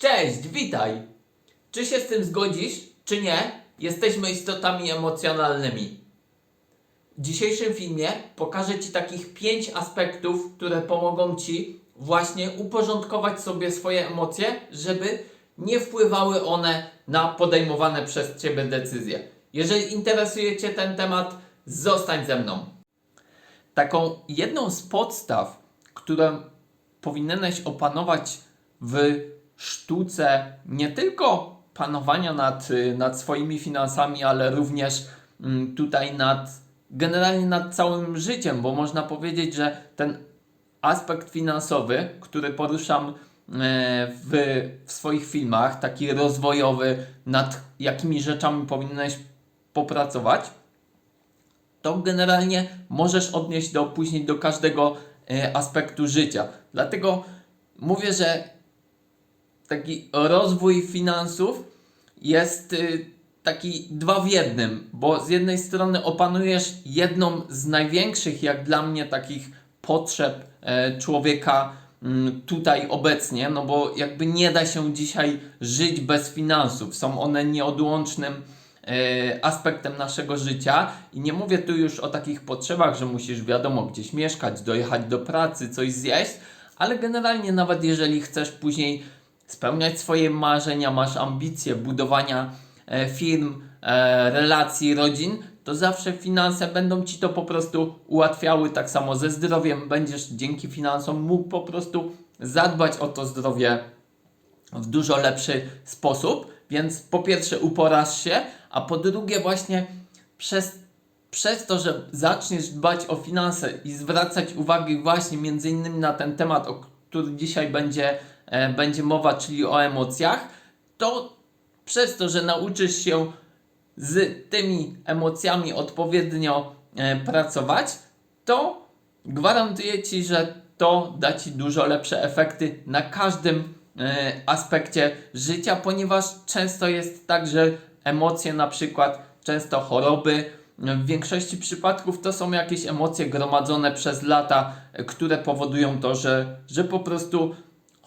Cześć, witaj! Czy się z tym zgodzisz, czy nie? Jesteśmy istotami emocjonalnymi. W dzisiejszym filmie pokażę Ci takich pięć aspektów, które pomogą Ci właśnie uporządkować sobie swoje emocje, żeby nie wpływały one na podejmowane przez Ciebie decyzje. Jeżeli interesuje Cię ten temat, zostań ze mną. Taką jedną z podstaw, którą powinieneś opanować w sztuce nie tylko panowania nad, y, nad swoimi finansami, ale również mm, tutaj nad generalnie nad całym życiem, bo można powiedzieć, że ten aspekt finansowy, który poruszam e, w, w swoich filmach, taki rozwojowy, nad jakimi rzeczami powinieneś popracować, to generalnie możesz odnieść do później do każdego e, aspektu życia. Dlatego mówię, że taki rozwój finansów jest y, taki dwa w jednym, bo z jednej strony opanujesz jedną z największych, jak dla mnie, takich potrzeb e, człowieka mm, tutaj obecnie, no bo jakby nie da się dzisiaj żyć bez finansów. Są one nieodłącznym e, aspektem naszego życia i nie mówię tu już o takich potrzebach, że musisz wiadomo gdzieś mieszkać, dojechać do pracy, coś zjeść, ale generalnie nawet jeżeli chcesz później spełniać swoje marzenia, masz ambicje budowania e, firm, e, relacji, rodzin, to zawsze finanse będą ci to po prostu ułatwiały. Tak samo ze zdrowiem będziesz dzięki finansom mógł po prostu zadbać o to zdrowie w dużo lepszy sposób. Więc po pierwsze uporasz się, a po drugie właśnie przez, przez to, że zaczniesz dbać o finanse i zwracać uwagę właśnie między innymi na ten temat, o którym dzisiaj będzie, będzie mowa, czyli o emocjach, to przez to, że nauczysz się z tymi emocjami odpowiednio e, pracować, to gwarantuję Ci, że to da Ci dużo lepsze efekty na każdym e, aspekcie życia, ponieważ często jest tak, że emocje, na przykład często choroby, w większości przypadków to są jakieś emocje gromadzone przez lata, e, które powodują to, że, że po prostu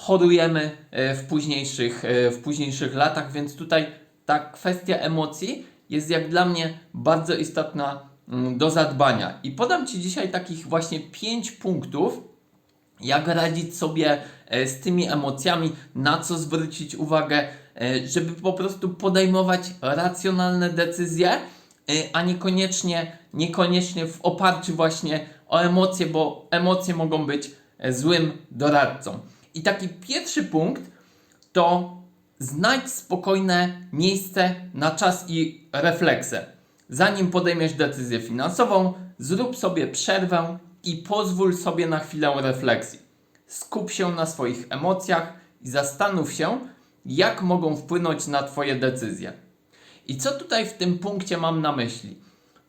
chorujemy e, w późniejszych, e, w późniejszych latach, więc tutaj ta kwestia emocji jest jak dla mnie bardzo istotna mm, do zadbania. I podam Ci dzisiaj takich właśnie pięć punktów, jak radzić sobie e, z tymi emocjami, na co zwrócić uwagę, żeby po prostu podejmować racjonalne decyzje, a niekoniecznie, niekoniecznie w oparciu właśnie o emocje, bo emocje mogą być złym doradcą. I taki pierwszy punkt to znajdź spokojne miejsce na czas i refleksję. Zanim podejmiesz decyzję finansową, zrób sobie przerwę i pozwól sobie na chwilę refleksji. Skup się na swoich emocjach i zastanów się, jak mogą wpłynąć na Twoje decyzje. I co tutaj w tym punkcie mam na myśli?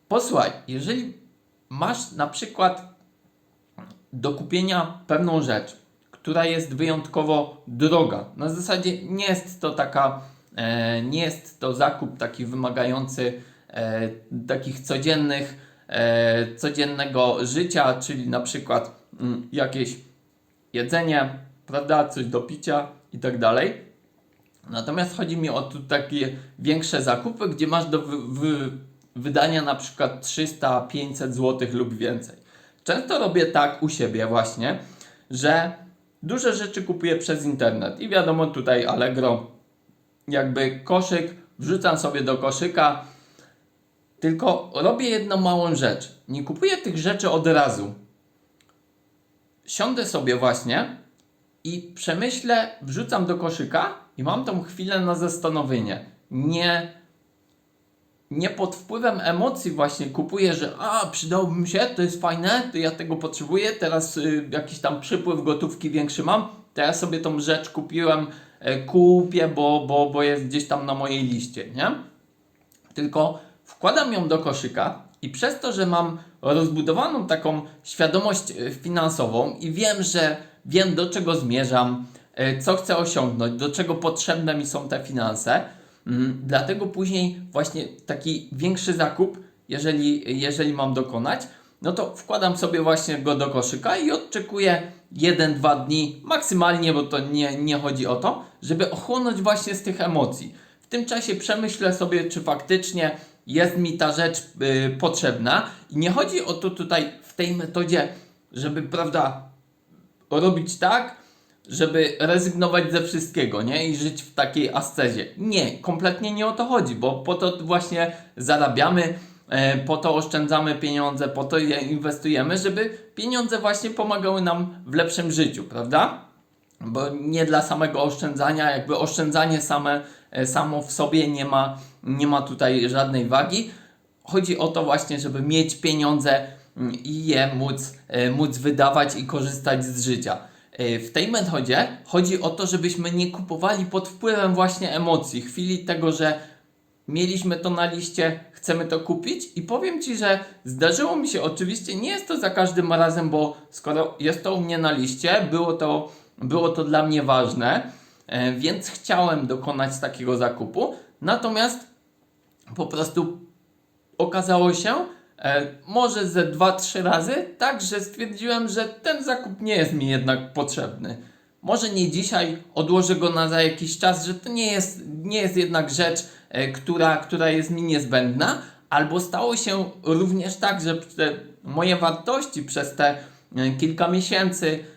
Posłuchaj, jeżeli masz na przykład do kupienia pewną rzecz, która jest wyjątkowo droga. Na zasadzie nie jest to taka, e, nie jest to zakup taki wymagający e, takich codziennych, e, codziennego życia, czyli na przykład mm, jakieś jedzenie, prawda, coś do picia i tak dalej. Natomiast chodzi mi o tu takie większe zakupy, gdzie masz do wy, wy, wydania na przykład 300-500 zł lub więcej. Często robię tak u siebie właśnie, że duże rzeczy kupuję przez internet i wiadomo tutaj Allegro, jakby koszyk, wrzucam sobie do koszyka, tylko robię jedną małą rzecz. Nie kupuję tych rzeczy od razu. Siądę sobie właśnie i przemyślę, wrzucam do koszyka i mam tą chwilę na zastanowienie. Nie, nie pod wpływem emocji właśnie kupuję, że a, przydałby mi się, to jest fajne, to ja tego potrzebuję, teraz y, jakiś tam przypływ gotówki większy mam, to ja sobie tą rzecz kupiłem, y, kupię, bo, bo, bo jest gdzieś tam na mojej liście, nie? Tylko wkładam ją do koszyka i przez to, że mam rozbudowaną taką świadomość e, finansową i wiem, że wiem do czego zmierzam, e, co chcę osiągnąć, do czego potrzebne mi są te finanse, dlatego później właśnie taki większy zakup, jeżeli, jeżeli mam dokonać, no to wkładam sobie właśnie go do koszyka i odczekuję 1-2 dni maksymalnie, bo to nie, nie chodzi o to, żeby ochłonąć właśnie z tych emocji. W tym czasie przemyślę sobie, czy faktycznie jest mi ta rzecz y, potrzebna. I nie chodzi o to tutaj w tej metodzie, żeby, prawda, robić tak, żeby rezygnować ze wszystkiego, nie? I żyć w takiej ascezie. Nie, kompletnie nie o to chodzi, bo po to właśnie zarabiamy, e, po to oszczędzamy pieniądze, po to je inwestujemy, żeby pieniądze właśnie pomagały nam w lepszym życiu, prawda? Bo nie dla samego oszczędzania, jakby oszczędzanie same, e, samo w sobie nie ma, nie ma tutaj żadnej wagi. Chodzi o to właśnie, żeby mieć pieniądze mm, i je móc, e, móc wydawać i korzystać z życia. E, W tej metodzie chodzi o to, żebyśmy nie kupowali pod wpływem właśnie emocji, chwili tego, że mieliśmy to na liście, chcemy to kupić i powiem Ci, że zdarzyło mi się oczywiście, nie jest to za każdym razem, bo skoro jest to u mnie na liście, było to, było to dla mnie ważne, e, więc chciałem dokonać takiego zakupu, natomiast po prostu okazało się, może ze 2-3 razy, tak, że stwierdziłem, że ten zakup nie jest mi jednak potrzebny. Może nie dzisiaj, odłożę go na za jakiś czas, że to nie jest, nie jest jednak rzecz, e, która, która jest mi niezbędna, albo stało się również tak, że moje wartości przez te e, kilka miesięcy e,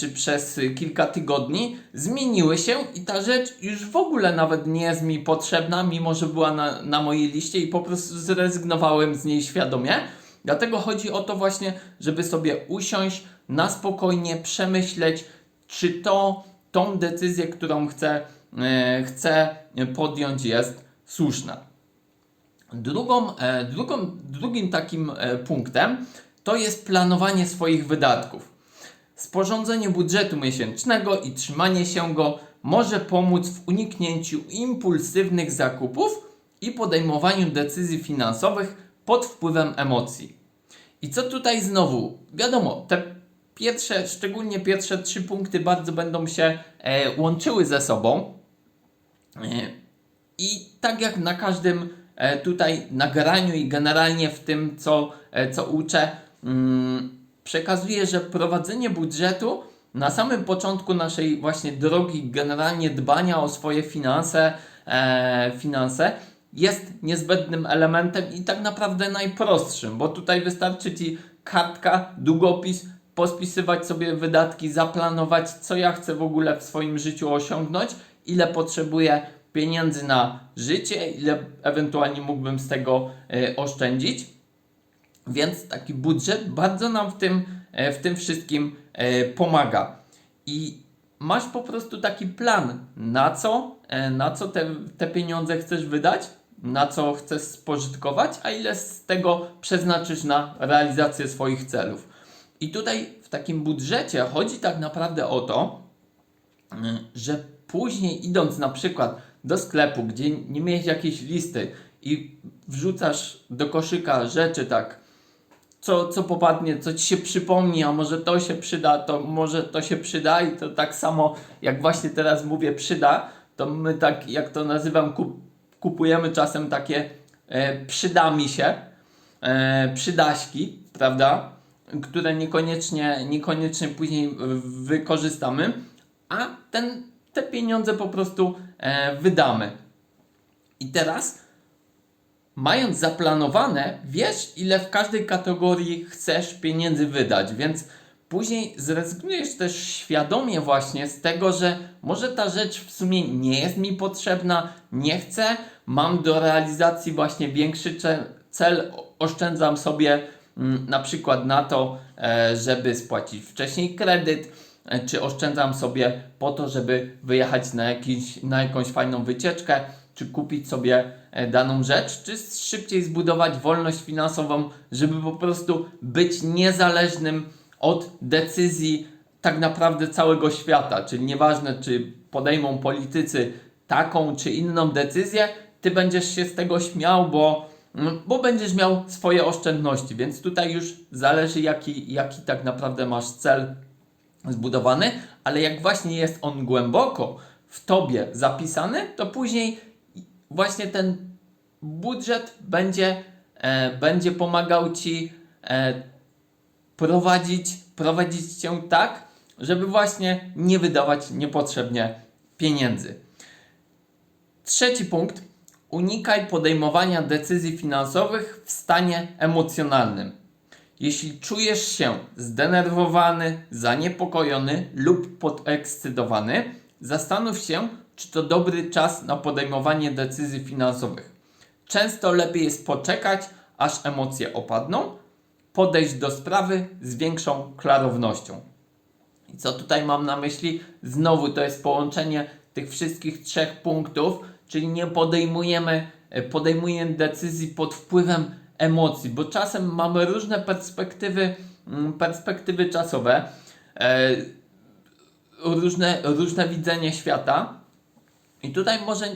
czy przez e, kilka tygodni zmieniły się i ta rzecz już w ogóle nawet nie jest mi potrzebna, mimo że była na, na mojej liście i po prostu zrezygnowałem z niej świadomie. Dlatego chodzi o to właśnie, żeby sobie usiąść na spokojnie, przemyśleć, czy to tą decyzję, którą chcę, e, chcę podjąć jest słuszna. Drugą, e, drugą, drugim takim e, punktem to jest planowanie swoich wydatków. Sporządzenie budżetu miesięcznego i trzymanie się go może pomóc w uniknięciu impulsywnych zakupów i podejmowaniu decyzji finansowych pod wpływem emocji. I co tutaj znowu? Wiadomo, te pierwsze, szczególnie pierwsze trzy punkty bardzo będą się e, łączyły ze sobą. E, I tak jak na każdym e, tutaj nagraniu i generalnie w tym, co, e, co uczę, mm, przekazuję, że prowadzenie budżetu na samym początku naszej właśnie drogi, generalnie dbania o swoje finanse, e, finanse jest niezbędnym elementem i tak naprawdę najprostszym, bo tutaj wystarczy Ci kartka, długopis, pospisywać sobie wydatki, zaplanować, co ja chcę w ogóle w swoim życiu osiągnąć, ile potrzebuję pieniędzy na życie, ile ewentualnie mógłbym z tego e, oszczędzić. Więc taki budżet bardzo nam w tym, e, w tym wszystkim e, pomaga. I masz po prostu taki plan, na co, e, na co te, te pieniądze chcesz wydać, na co chcesz spożytkować, a ile z tego przeznaczysz na realizację swoich celów. I tutaj w takim budżecie chodzi tak naprawdę o to, że później idąc na przykład do sklepu, gdzie nie miałeś jakiejś listy i wrzucasz do koszyka rzeczy tak, co, co popadnie, co ci się przypomni, a może to się przyda, to może to się przyda i to tak samo jak właśnie teraz mówię przyda, to my tak jak to nazywam kup, kupujemy czasem takie e, przyda mi się, e, przydaśki, prawda, które niekoniecznie, niekoniecznie później wykorzystamy, a ten, te pieniądze po prostu e, wydamy. I teraz mając zaplanowane, wiesz, ile w każdej kategorii chcesz pieniędzy wydać, więc później zrezygnujesz też świadomie właśnie z tego, że może ta rzecz w sumie nie jest mi potrzebna, nie chcę, mam do realizacji właśnie większy cel, oszczędzam sobie mm, na przykład na to, e, żeby spłacić wcześniej kredyt, e, czy oszczędzam sobie po to, żeby wyjechać na, jakiś, na jakąś fajną wycieczkę, czy kupić sobie e, daną rzecz, czy szybciej zbudować wolność finansową, żeby po prostu być niezależnym od decyzji tak naprawdę całego świata. Czyli nieważne, czy podejmą politycy taką czy inną decyzję, ty będziesz się z tego śmiał, bo, mm, bo będziesz miał swoje oszczędności. Więc tutaj już zależy, jaki, jaki tak naprawdę masz cel zbudowany, ale jak właśnie jest on głęboko w tobie zapisany, to później właśnie ten budżet będzie, e, będzie pomagał ci e, prowadzić, prowadzić cię tak, żeby właśnie nie wydawać niepotrzebnie pieniędzy. Trzeci punkt. Unikaj podejmowania decyzji finansowych w stanie emocjonalnym. Jeśli czujesz się zdenerwowany, zaniepokojony lub podekscytowany, zastanów się, czy to dobry czas na podejmowanie decyzji finansowych. Często lepiej jest poczekać, aż emocje opadną, podejść do sprawy z większą klarownością. I co tutaj mam na myśli? Znowu to jest połączenie tych wszystkich trzech punktów, czyli nie podejmujemy, e, podejmujemy decyzji pod wpływem emocji, bo czasem mamy różne perspektywy, mm, perspektywy czasowe, e, różne, różne widzenie świata. Tutaj może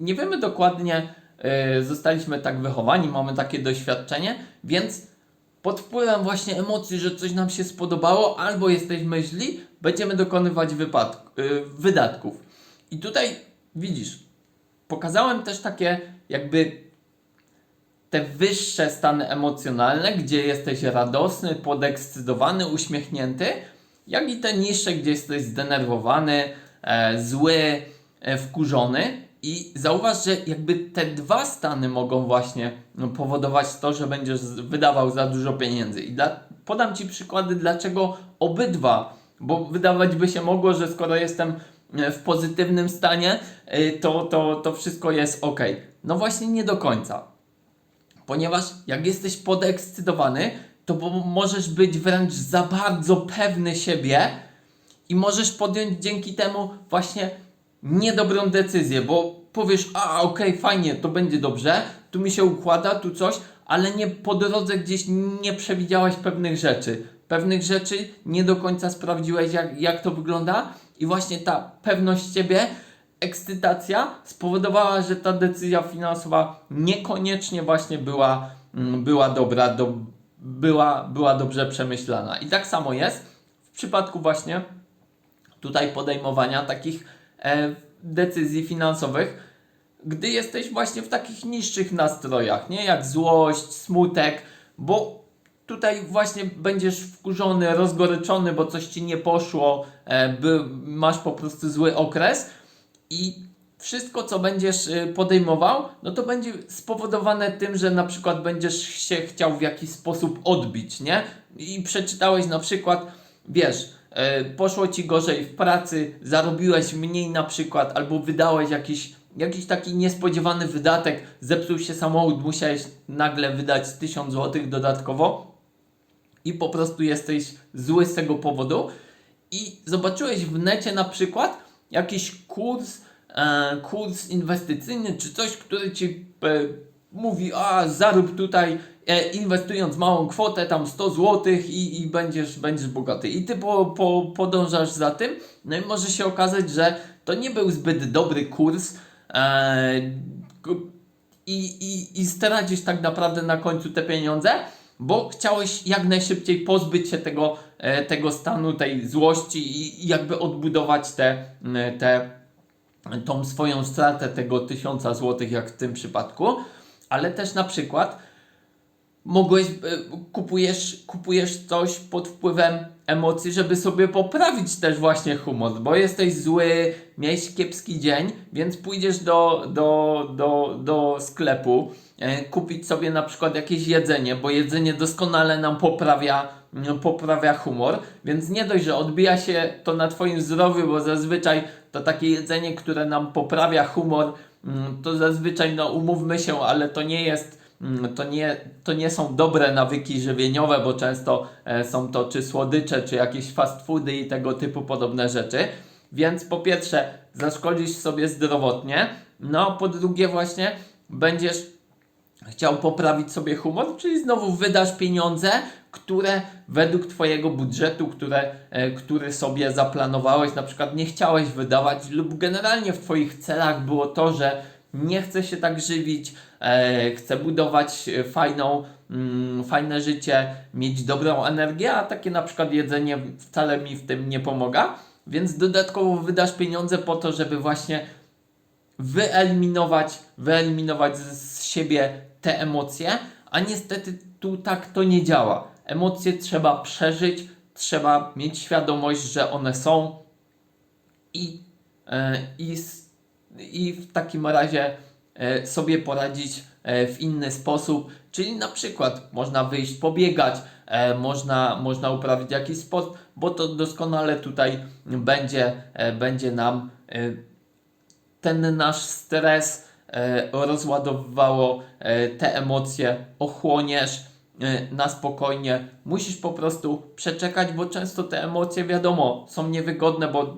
nie wiemy dokładnie, e, zostaliśmy tak wychowani, mamy takie doświadczenie, więc pod wpływem właśnie emocji, że coś nam się spodobało, albo jesteśmy źli, będziemy dokonywać y, wydatków. I tutaj widzisz, pokazałem też takie jakby te wyższe stany emocjonalne, gdzie jesteś radosny, podekscytowany, uśmiechnięty, jak i te niższe, gdzie jesteś zdenerwowany, e, zły, e, wkurzony. I zauważ, że jakby te dwa stany mogą właśnie no, powodować to, że będziesz wydawał za dużo pieniędzy. I dla, podam Ci przykłady, dlaczego obydwa, bo wydawać by się mogło, że skoro jestem e, w pozytywnym stanie, e, to, to, to wszystko jest ok. No właśnie nie do końca. Ponieważ jak jesteś podekscytowany, to możesz być wręcz za bardzo pewny siebie i możesz podjąć dzięki temu właśnie niedobrą decyzję, bo powiesz, a okej, fajnie, to będzie dobrze, tu mi się układa, tu coś, ale nie po drodze gdzieś nie przewidziałeś pewnych rzeczy. Pewnych rzeczy nie do końca sprawdziłeś, jak, jak to wygląda, i właśnie ta pewność siebie, ekscytacja spowodowała, że ta decyzja finansowa niekoniecznie właśnie była, mm, była dobra, do, była, była dobrze przemyślana. I tak samo jest w przypadku właśnie tutaj podejmowania takich decyzji finansowych, gdy jesteś właśnie w takich niższych nastrojach, nie jak złość, smutek, bo tutaj właśnie będziesz wkurzony, rozgoryczony, bo coś ci nie poszło, e, by, masz po prostu zły okres i wszystko, co będziesz y, podejmował, no to będzie spowodowane tym, że na przykład będziesz się chciał w jakiś sposób odbić, nie? I przeczytałeś na przykład, wiesz, e, poszło ci gorzej w pracy, zarobiłeś mniej na przykład, albo wydałeś jakiś, jakiś taki niespodziewany wydatek, zepsuł się samochód, musiałeś nagle wydać 1000 zł dodatkowo i po prostu jesteś zły z tego powodu. I zobaczyłeś w necie na przykład jakiś kurs, e, kurs inwestycyjny czy coś, który ci e, mówi, a zarób tutaj e, inwestując małą kwotę, tam 100 zł i, i będziesz, będziesz bogaty. I ty po, po, podążasz za tym, no i może się okazać, że to nie był zbyt dobry kurs e, i, i, i stracisz tak naprawdę na końcu te pieniądze, bo chciałeś jak najszybciej pozbyć się tego, e, tego stanu, tej złości i, jakby odbudować te, te, tą swoją stratę tego tysiąca złotych, jak w tym przypadku, ale też na przykład mogłeś, e, kupujesz, kupujesz coś pod wpływem emocji, żeby sobie poprawić też właśnie humor, bo jesteś zły, miałeś kiepski dzień, więc pójdziesz do, do, do, do sklepu, e, kupić sobie na przykład jakieś jedzenie, bo jedzenie doskonale nam poprawia, mm, poprawia humor, więc nie dość, że odbija się to na Twoim zdrowiu, bo zazwyczaj to takie jedzenie, które nam poprawia humor, mm, to zazwyczaj, no umówmy się, ale to nie jest to nie, to nie są dobre nawyki żywieniowe, bo często e, są to czy słodycze, czy jakieś fast foody i tego typu podobne rzeczy. Więc po pierwsze, zaszkodzisz sobie zdrowotnie, no po drugie, właśnie będziesz chciał poprawić sobie humor, czyli znowu wydasz pieniądze, które według Twojego budżetu, które, e, który sobie zaplanowałeś, na przykład nie chciałeś wydawać, lub generalnie w Twoich celach było to, że nie chcę się tak żywić, e, chcę budować e, fajną, mm, fajne życie, mieć dobrą energię, a takie na przykład jedzenie wcale mi w tym nie pomaga, więc dodatkowo wydasz pieniądze po to, żeby właśnie wyeliminować, wyeliminować z, siebie te emocje, a niestety tu tak to nie działa. Emocje trzeba przeżyć, trzeba mieć świadomość, że one są i, e, i, i w takim razie sobie poradzić e, w inny sposób, czyli na przykład można wyjść pobiegać, e, można, można uprawić jakiś sport, bo to doskonale tutaj będzie, e, będzie nam e, ten nasz stres e, rozładowywało e, te emocje, ochłoniesz e, na spokojnie. Musisz po prostu przeczekać, bo często te emocje, wiadomo, są niewygodne, bo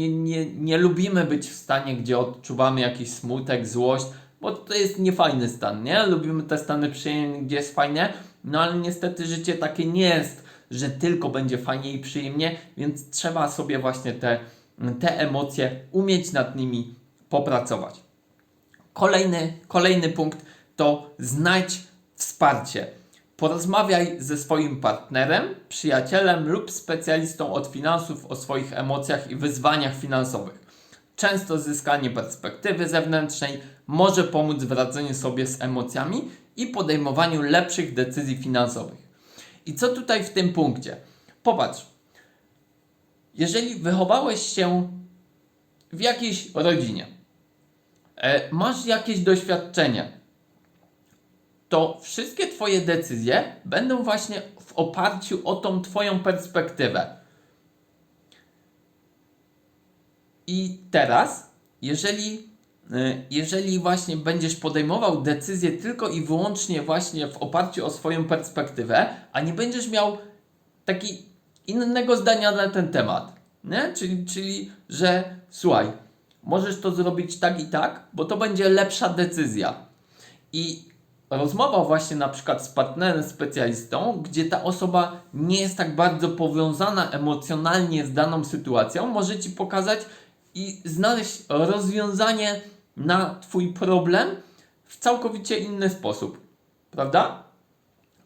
nie, nie, nie lubimy być w stanie, gdzie odczuwamy jakiś smutek, złość, bo to jest niefajny stan, nie? Lubimy te stany przyjemne, gdzie jest fajnie, no ale niestety życie takie nie jest, że tylko będzie fajnie i przyjemnie, więc trzeba sobie właśnie te, te emocje umieć nad nimi popracować. Kolejny, kolejny punkt to znajdź wsparcie. Porozmawiaj ze swoim partnerem, przyjacielem lub specjalistą od finansów o swoich emocjach i wyzwaniach finansowych. Często zyskanie perspektywy zewnętrznej może pomóc w radzeniu sobie z emocjami i podejmowaniu lepszych decyzji finansowych. I co tutaj w tym punkcie? Popatrz, jeżeli wychowałeś się w jakiejś rodzinie, e, masz jakieś doświadczenie, to wszystkie Twoje decyzje będą właśnie w oparciu o tą Twoją perspektywę. I teraz, jeżeli, y, jeżeli właśnie będziesz podejmował decyzje tylko i wyłącznie właśnie w oparciu o swoją perspektywę, a nie będziesz miał taki innego zdania na ten temat, nie? Czyli, czyli, że słuchaj, możesz to zrobić tak i tak, bo to będzie lepsza decyzja. I rozmowa właśnie na przykład z partnerem specjalistą, gdzie ta osoba nie jest tak bardzo powiązana emocjonalnie z daną sytuacją, może Ci pokazać i znaleźć rozwiązanie na Twój problem w całkowicie inny sposób. Prawda?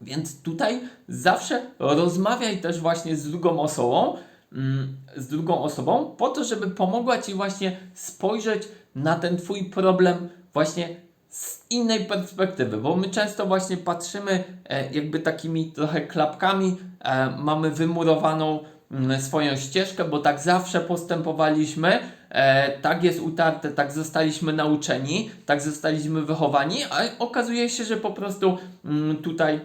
Więc tutaj zawsze rozmawiaj też właśnie z drugą osobą, mm, z drugą osobą, po to, żeby pomogła Ci właśnie spojrzeć na ten Twój problem właśnie z innej perspektywy, bo my często właśnie patrzymy e, jakby takimi trochę klapkami, e, mamy wymurowaną mm, swoją ścieżkę, bo tak zawsze postępowaliśmy, e, tak jest utarte, tak zostaliśmy nauczeni, tak zostaliśmy wychowani, a okazuje się, że po prostu mm, tutaj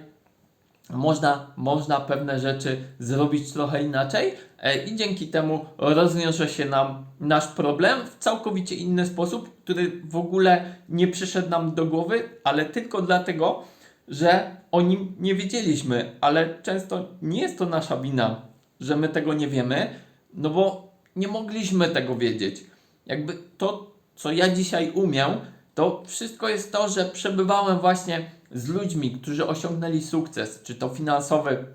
można, można pewne rzeczy zrobić trochę inaczej e, i dzięki temu rozwiąże się nam nasz problem w całkowicie inny sposób, który w ogóle nie przyszedł nam do głowy, ale tylko dlatego, że o nim nie wiedzieliśmy, ale często nie jest to nasza wina, że my tego nie wiemy, no bo nie mogliśmy tego wiedzieć. Jakby to, co ja dzisiaj umiem, to wszystko jest to, że przebywałem właśnie z ludźmi, którzy osiągnęli sukces, czy to finansowy,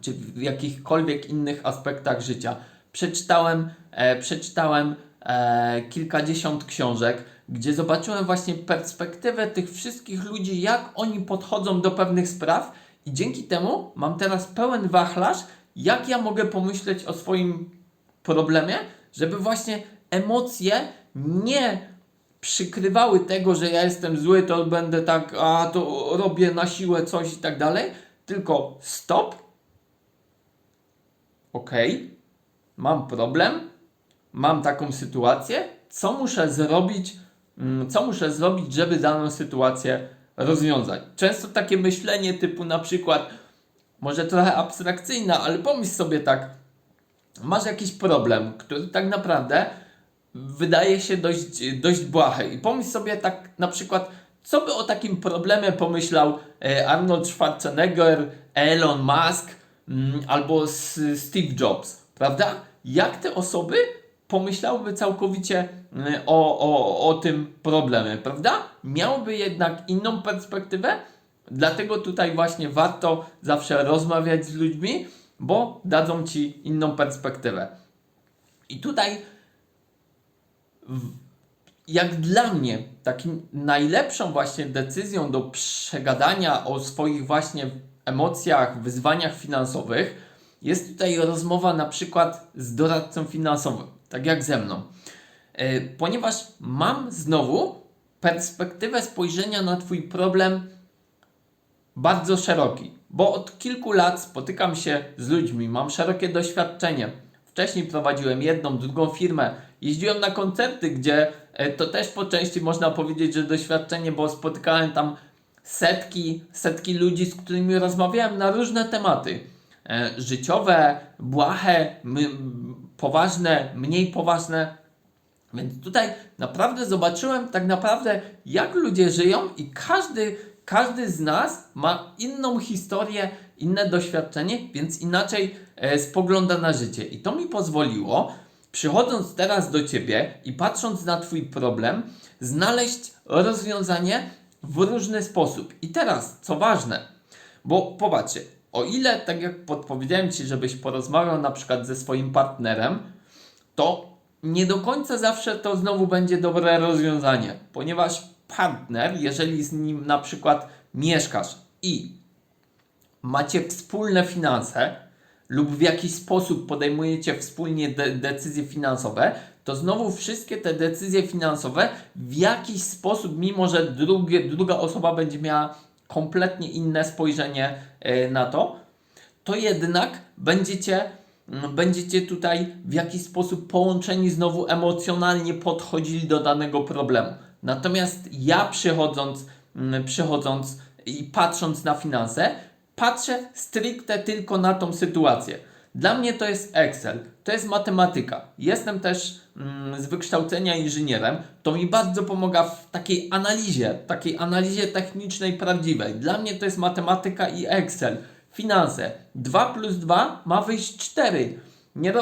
czy w jakichkolwiek innych aspektach życia. Przeczytałem, e, przeczytałem e, kilkadziesiąt książek, gdzie zobaczyłem właśnie perspektywę tych wszystkich ludzi, jak oni podchodzą do pewnych spraw, i dzięki temu mam teraz pełen wachlarz, jak ja mogę pomyśleć o swoim problemie, żeby właśnie emocje nie przykrywały tego, że ja jestem zły, to będę tak, a to robię na siłę coś i tak dalej, tylko stop. Ok, mam problem, mam taką sytuację, co muszę zrobić, mm, co muszę zrobić, żeby daną sytuację rozwiązać. Często takie myślenie typu na przykład, może trochę abstrakcyjne, ale pomyśl sobie tak, masz jakiś problem, który tak naprawdę wydaje się dość, dość błahy. I pomyśl sobie tak na przykład, co by o takim problemie pomyślał e, Arnold Schwarzenegger, Elon Musk mm, albo Steve Jobs, prawda? Jak te osoby pomyślałyby całkowicie mm, o, o, o tym problemie, prawda? Miałyby jednak inną perspektywę, dlatego tutaj właśnie warto zawsze rozmawiać z ludźmi, bo dadzą ci inną perspektywę. I tutaj jak dla mnie takim najlepszą właśnie decyzją do przegadania o swoich właśnie emocjach, wyzwaniach finansowych jest tutaj rozmowa na przykład z doradcą finansowym, tak jak ze mną. E, Ponieważ mam znowu perspektywę spojrzenia na Twój problem bardzo szeroki, bo od kilku lat spotykam się z ludźmi, mam szerokie doświadczenie. Wcześniej prowadziłem jedną, drugą firmę, jeździłem na koncerty, gdzie e, to też po części można powiedzieć, że doświadczenie, bo spotykałem tam setki, setki ludzi, z którymi rozmawiałem na różne tematy. E, życiowe, błahe, poważne, mniej poważne. Więc tutaj naprawdę zobaczyłem tak naprawdę, jak ludzie żyją i każdy, każdy z nas ma inną historię, inne doświadczenie, więc inaczej spogląda na życie. I to mi pozwoliło, przychodząc teraz do Ciebie i patrząc na Twój problem, znaleźć rozwiązanie w różny sposób. I teraz, co ważne, bo popatrzcie, o ile, tak jak podpowiedziałem Ci, żebyś porozmawiał na przykład ze swoim partnerem, to nie do końca zawsze to znowu będzie dobre rozwiązanie, ponieważ partner, jeżeli z nim na przykład mieszkasz i macie wspólne finanse lub w jakiś sposób podejmujecie wspólnie de- decyzje finansowe, to znowu wszystkie te decyzje finansowe w jakiś sposób, mimo że drugie, druga osoba będzie miała kompletnie inne spojrzenie e, na to, to jednak będziecie, będziecie tutaj w jakiś sposób połączeni znowu emocjonalnie podchodzili do danego problemu. Natomiast ja przychodząc, przychodząc i patrząc na finanse, patrzę stricte tylko na tą sytuację. Dla mnie to jest Excel, to jest matematyka. Jestem też mm, z wykształcenia inżynierem. To mi bardzo pomaga w takiej analizie, takiej analizie technicznej prawdziwej. Dla mnie to jest matematyka i Excel. Finanse. 2 plus 2 ma wyjść 4. Nie,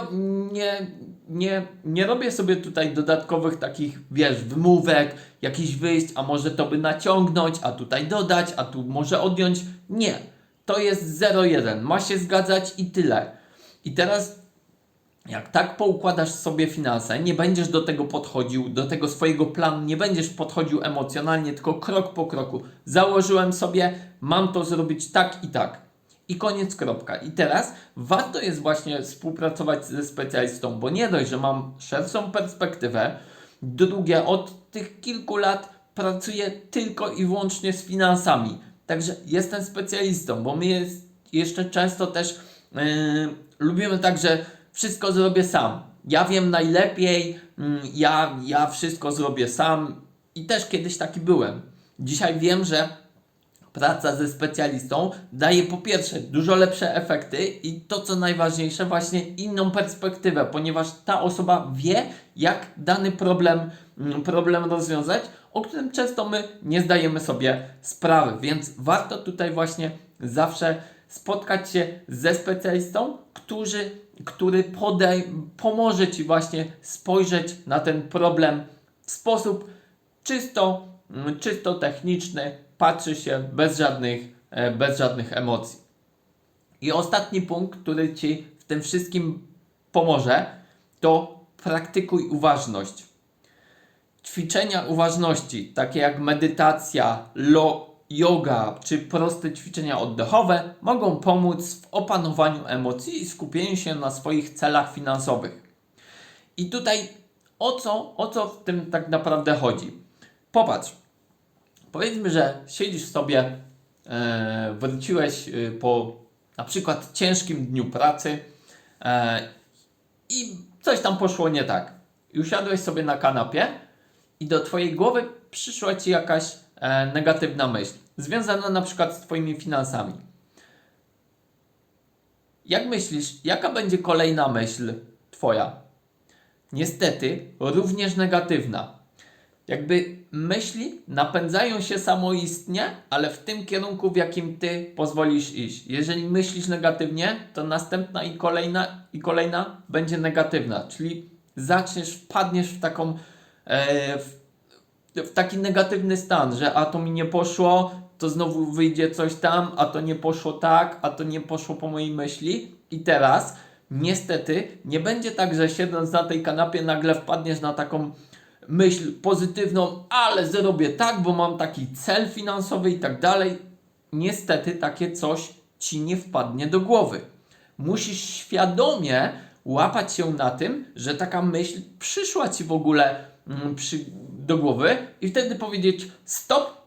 nie, nie, nie robię sobie tutaj dodatkowych takich, wiesz, wymówek, jakichś wyjść, a może to by naciągnąć, a tutaj dodać, a tu może odjąć. Nie. To jest 0,1. Ma się zgadzać i tyle. I teraz jak tak poukładasz sobie finanse, nie będziesz do tego podchodził, do tego swojego planu, nie będziesz podchodził emocjonalnie, tylko krok po kroku. Założyłem sobie, mam to zrobić tak i tak. I koniec, kropka. I teraz warto jest właśnie współpracować ze specjalistą, bo nie dość, że mam szerszą perspektywę, drugie, od tych kilku lat pracuję tylko i wyłącznie z finansami. Także jestem specjalistą, bo my jest, jeszcze często też yy, lubimy tak, że wszystko zrobię sam. Ja wiem najlepiej, mm, ja, ja wszystko zrobię sam i też kiedyś taki byłem. Dzisiaj wiem, że praca ze specjalistą daje po pierwsze dużo lepsze efekty i to co najważniejsze właśnie inną perspektywę, ponieważ ta osoba wie jak dany problem, mm, problem rozwiązać, o którym często my nie zdajemy sobie sprawy, więc warto tutaj właśnie zawsze spotkać się ze specjalistą, który, który podej, pomoże Ci właśnie spojrzeć na ten problem w sposób czysto, mm, czysto techniczny, patrzy się bez żadnych, e, bez żadnych emocji. I ostatni punkt, który Ci w tym wszystkim pomoże, to praktykuj uważność. Ćwiczenia uważności, takie jak medytacja, lo, yoga czy proste ćwiczenia oddechowe, mogą pomóc w opanowaniu emocji i skupieniu się na swoich celach finansowych. I tutaj o co, o co w tym tak naprawdę chodzi? Popatrz, powiedzmy, że siedzisz sobie, e, wróciłeś e, po na przykład ciężkim dniu pracy e, i coś tam poszło nie tak. Usiadłeś sobie na kanapie i do Twojej głowy przyszła Ci jakaś e, negatywna myśl, związana na przykład z Twoimi finansami. Jak myślisz, jaka będzie kolejna myśl Twoja? Niestety, również negatywna. Jakby myśli napędzają się samoistnie, ale w tym kierunku, w jakim Ty pozwolisz iść. Jeżeli myślisz negatywnie, to następna i kolejna i kolejna będzie negatywna, czyli zaczniesz, wpadniesz w taką w w taki negatywny stan, że a to mi nie poszło, to znowu wyjdzie coś tam, a to nie poszło tak, a to nie poszło po mojej myśli. I teraz, niestety, nie będzie tak, że siedząc na tej kanapie nagle wpadniesz na taką myśl pozytywną, ale zrobię tak, bo mam taki cel finansowy i tak dalej. Niestety, takie coś ci nie wpadnie do głowy. Musisz świadomie łapać się na tym, że taka myśl przyszła ci w ogóle przy, do głowy i wtedy powiedzieć: Stop,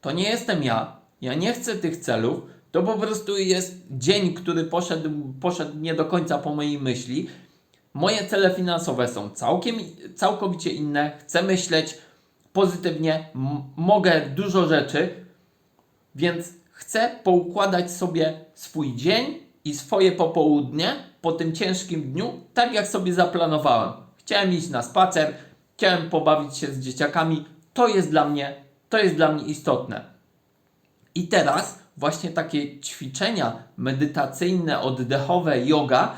to nie jestem ja, ja nie chcę tych celów, To po prostu jest dzień, który poszedł, poszedł nie do końca po mojej myśli. Moje cele finansowe są całkiem, całkowicie inne. Chcę myśleć pozytywnie, mogę dużo rzeczy, więc chcę poukładać sobie swój dzień i swoje popołudnie po tym ciężkim dniu, tak jak sobie zaplanowałem. Chciałem iść na spacer, chciałem pobawić się z dzieciakami. To jest dla mnie, to jest dla mnie istotne. I teraz właśnie takie ćwiczenia medytacyjne, oddechowe, yoga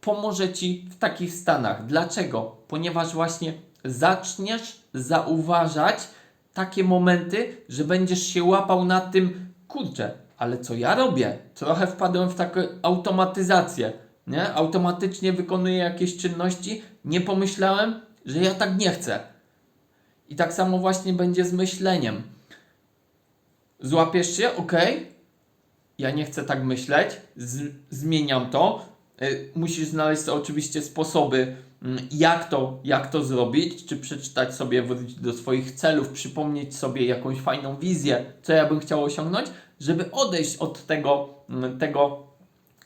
pomoże Ci w takich stanach. Dlaczego? Ponieważ właśnie zaczniesz zauważać takie momenty, że będziesz się łapał na tym, kurczę, ale co ja robię? Trochę wpadłem w taką automatyzację, nie? Automatycznie wykonuję jakieś czynności, nie pomyślałem, że ja tak nie chcę. I tak samo właśnie będzie z myśleniem. Złapiesz się, ok, ja nie chcę tak myśleć, zmieniam to. Y, musisz znaleźć to oczywiście sposoby, mm, jak to, jak to zrobić, czy przeczytać sobie, wrócić do swoich celów, przypomnieć sobie jakąś fajną wizję, co ja bym chciał osiągnąć, żeby odejść od tego, mm, tego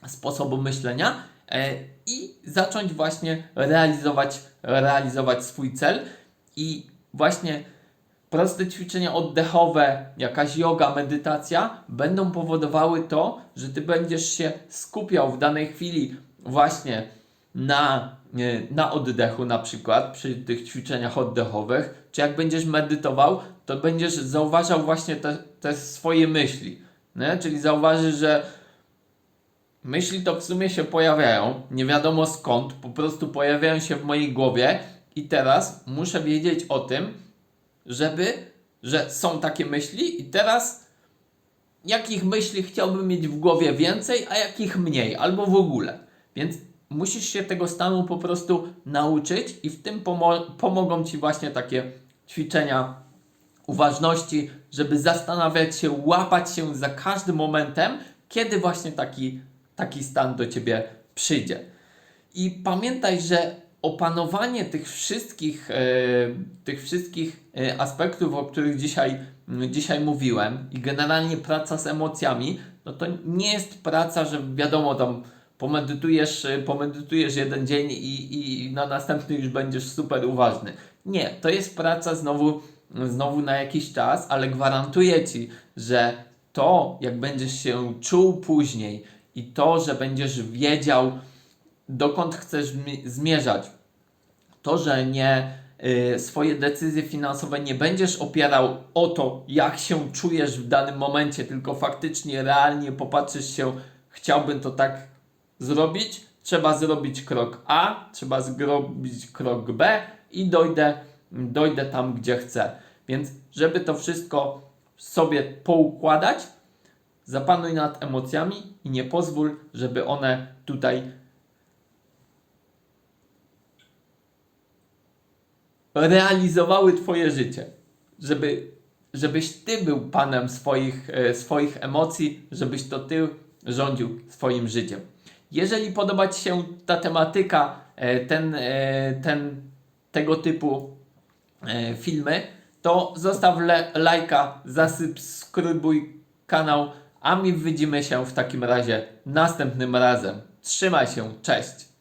sposobu myślenia e, i zacząć właśnie realizować, realizować swój cel i właśnie proste ćwiczenia oddechowe, jakaś yoga, medytacja będą powodowały to, że ty będziesz się skupiał w danej chwili właśnie na, nie, na oddechu na przykład przy tych ćwiczeniach oddechowych, czy jak będziesz medytował, to będziesz zauważał właśnie te, te swoje myśli, nie? czyli zauważysz, że myśli to w sumie się pojawiają, nie wiadomo skąd, po prostu pojawiają się w mojej głowie i teraz muszę wiedzieć o tym, żeby, że są takie myśli i teraz jakich myśli chciałbym mieć w głowie więcej, a jakich mniej, albo w ogóle. Więc musisz się tego stanu po prostu nauczyć i w tym pomo- pomogą Ci właśnie takie ćwiczenia uważności, żeby zastanawiać się, łapać się za każdym momentem, kiedy właśnie taki, taki stan do Ciebie przyjdzie. I pamiętaj, że opanowanie tych wszystkich, e, tych wszystkich e, aspektów, o których dzisiaj, dzisiaj mówiłem, i generalnie praca z emocjami, no to nie jest praca, że wiadomo, tam pomedytujesz, e, pomedytujesz jeden dzień i, i na następny już będziesz super uważny. Nie, to jest praca znowu, znowu na jakiś czas, ale gwarantuję Ci, że to, jak będziesz się czuł później i to, że będziesz wiedział, dokąd chcesz mi- zmierzać. To, że nie y, swoje decyzje finansowe nie będziesz opierał o to, jak się czujesz w danym momencie, tylko faktycznie, realnie popatrzysz się, chciałbym to tak zrobić, trzeba zrobić krok A, trzeba zrobić krok B i dojdę, dojdę tam, gdzie chcę. Więc, żeby to wszystko sobie poukładać, zapanuj nad emocjami i nie pozwól, żeby one tutaj realizowały Twoje życie. Żeby, żebyś Ty był panem swoich, e, swoich emocji, żebyś to Ty rządził swoim życiem. Jeżeli podoba Ci się ta tematyka, e, ten, e, ten, tego typu filmy, to zostaw le, lajka, zasubskrybuj kanał, a my widzimy się w takim razie następnym razem. Trzymaj się, cześć!